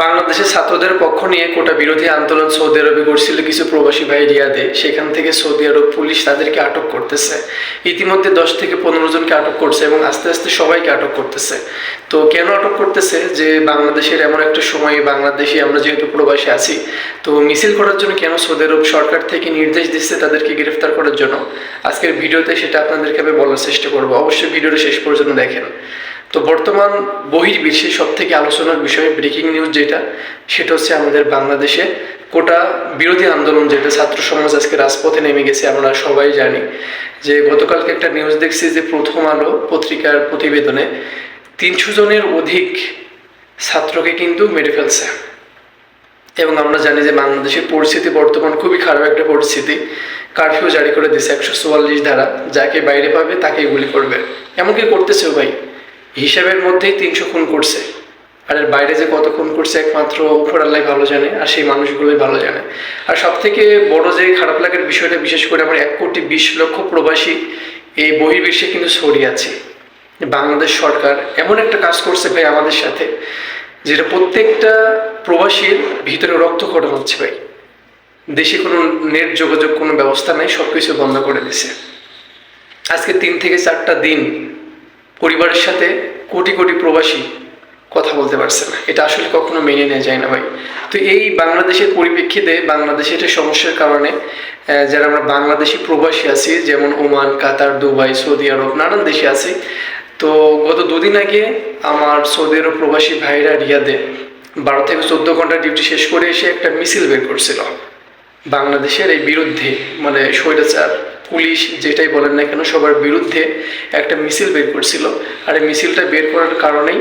বাংলাদেশের ছাত্রদের পক্ষ নিয়ে কোটা বিরোধী আন্দোলন সৌদি আরবে করছিল কিছু প্রবাসী ভাই রিয়াদে। সেখান থেকে সৌদি আরব পুলিশ তাদেরকে আটক করতেছে। ইতিমধ্যে দশ থেকে পনেরো জনকে আটক করছে এবং আস্তে আস্তে সবাইকে আটক করতেছে। তো কেন আটক করতেছে? যে বাংলাদেশের এমন একটা সময় বাংলাদেশে আমরা যেহেতু প্রবাসী আছি, তো মিছিল করার জন্য কেন সৌদি আরব সরকার থেকে নির্দেশ দিচ্ছে তাদেরকে গ্রেফতার করার জন্য? আজকের ভিডিওতে সেটা আপনাদেরকে আমি বলার চেষ্টা করব। অবশ্যই ভিডিওটা শেষ পর্যন্ত দেখেন। তো বর্তমান বহির্বিশ্বে সব থেকে আলোচনার বিষয়ে ব্রেকিং নিউজ যেটা, সেটা হচ্ছে আমাদের বাংলাদেশে কোটা বিরোধী আন্দোলন যেটা ছাত্র সমাজ আজকে রাজপথে নেমে গেছে, আমরা সবাই জানি। যে গতকালকে একটা নিউজ দেখছি যে প্রথম আলো পত্রিকার প্রতিবেদনে তিনশো জনের অধিক ছাত্রকে কিন্তু মেরে ফেলছে। এবং আমরা জানি যে বাংলাদেশের পরিস্থিতি বর্তমান খুবই খারাপ একটা পরিস্থিতি। কারফিউ জারি করে দিয়েছে একশো চুয়াল্লিশ ধারা, যাকে বাইরে পাবে তাকেই গুলি করবে। এমনকি করতেছেও ভাই। হিসাবের মধ্যেই তিনশো খুন করছে। আর এর বাইরে যে কত খুন করছে একমাত্র আল্লাহ ভালো জানে, আর সেই মানুষগুলোই ভালো জানে। আর সব থেকে বড় যে খারাপ লাগার বিষয়টা, বিশেষ করে আমার এক কোটি বিশ লক্ষ প্রবাসী এই বহির্বিশ্বে কিন্তু ছড়িয়ে আছে। বাংলাদেশ সরকার এমন একটা কাজ করছে ভাই আমাদের সাথে, যেটা প্রত্যেকটা প্রবাসীর ভিতরে রক্ত রক্তক্ষরণ হচ্ছে ভাই। দেশে কোনো নেট যোগাযোগ, কোনো ব্যবস্থা নেই সব কিছু বন্ধ করে দিছে। আজকে তিন থেকে চারটা দিন পরিবারের সাথে কোটি কোটি প্রবাসী কথা বলতে পারছে না। এটা আসলে কখনো মেনে নেওয়া যায় না ভাই। তো এই বাংলাদেশের পরিপ্রেক্ষিতে বাংলাদেশে এটা সমস্যার কারণে যারা আমরা বাংলাদেশি প্রবাসী আছি, যেমন Oman, Qatar, Dubai, Saudi Arab, নানান দেশে আছি, তো গত দুদিন আগে আমার সৌদি আরব প্রবাসী ভাইরা রিয়াদে বারো থেকে চোদ্দ ঘণ্টা ডিউটি শেষ করে এসে একটা মিছিল বের করছিল। বাংলাদেশের এই বিরুদ্ধে মানে স্বৈরাচার, পুলিশ যেটাই বলেন না কেন, সবার বিরুদ্ধে একটা মিছিল বের করছিল। আর এই মিছিলটা বের করার কারণেই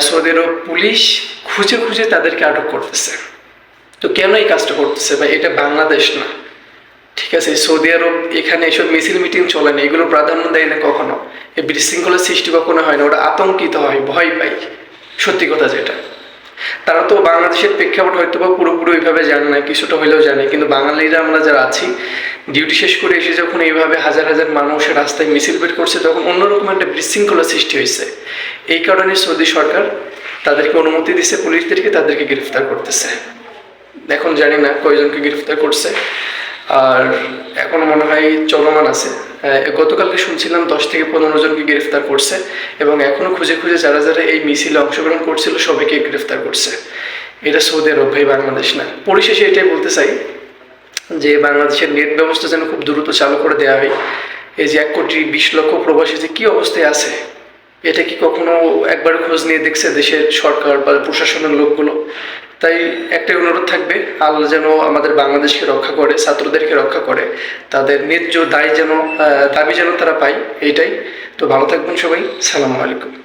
সৌদি আরব পুলিশ খুঁজে খুঁজে তাদেরকে আটক করতেছে। তো কেন এই কাজটা করতেছে? ভাই, এটা বাংলাদেশ না। ঠিক আছে সৌদি আরব এখানে এসব মিছিল মিটিং চলে না, এগুলো প্রাধান্য দেয় না কখনো। এই বিশৃঙ্খলার সৃষ্টি কখনো হয় না, ওরা আতঙ্কিত হয়, ভয় পায়। সত্যি কথা যেটা। তারা তো বাংলাদেশের প্রেক্ষাপট হয়তো বা পুরোপুরি ওইভাবে জানে না কিছুটা হলেও জানে। কিন্তু বাঙালিরা আমরা যারা আছি ডিউটি শেষ করে এসে যখন এইভাবে হাজার হাজার মানুষ রাস্তায় মিছিল বের করছে, তখন অন্যরকম একটা বিশৃঙ্খলা সৃষ্টি হয়েছে। এই কারণে সৌদি সরকার তাদেরকে অনুমতি দিচ্ছে পুলিশদেরকে তাদেরকে গ্রেফতার করতেছে। এখন জানি না কয়জনকে গ্রেফতার করছে। আর এখন মনে হয় চলমান আছে। গতকালকে শুনছিলাম দশ থেকে পনেরো জনকে গ্রেফতার করছে এবং এখনও খুঁজে খুঁজে যারা যারা এই মিছিলে অংশগ্রহণ করছিল সবাইকে গ্রেফতার করছে। এটা সৌদি আরব ভাই, বাংলাদেশ না। পরিশেষে এটাই বলতে চাই যে বাংলাদেশের নেট ব্যবস্থা যেন খুব দ্রুত চালু করে দেওয়া হয়। এই যে এক কোটি বিশ লক্ষ প্রবাসী যে কী অবস্থায় আছে, এটা কি কখনো একবার খোঁজ নিয়ে দেখছে দেশের সরকার বা প্রশাসনের লোকগুলো? তাই একটাই অনুরোধ থাকবে, আল্লাহ যেন আমাদের বাংলাদেশকে রক্ষা করে, ছাত্রদেরকে রক্ষা করে, তাদের ন্যায্য দায় যেন দাবি যেন তারা পায়, এইটাই। তো ভালো থাকবেন সবাই, সালামু আলাইকুম।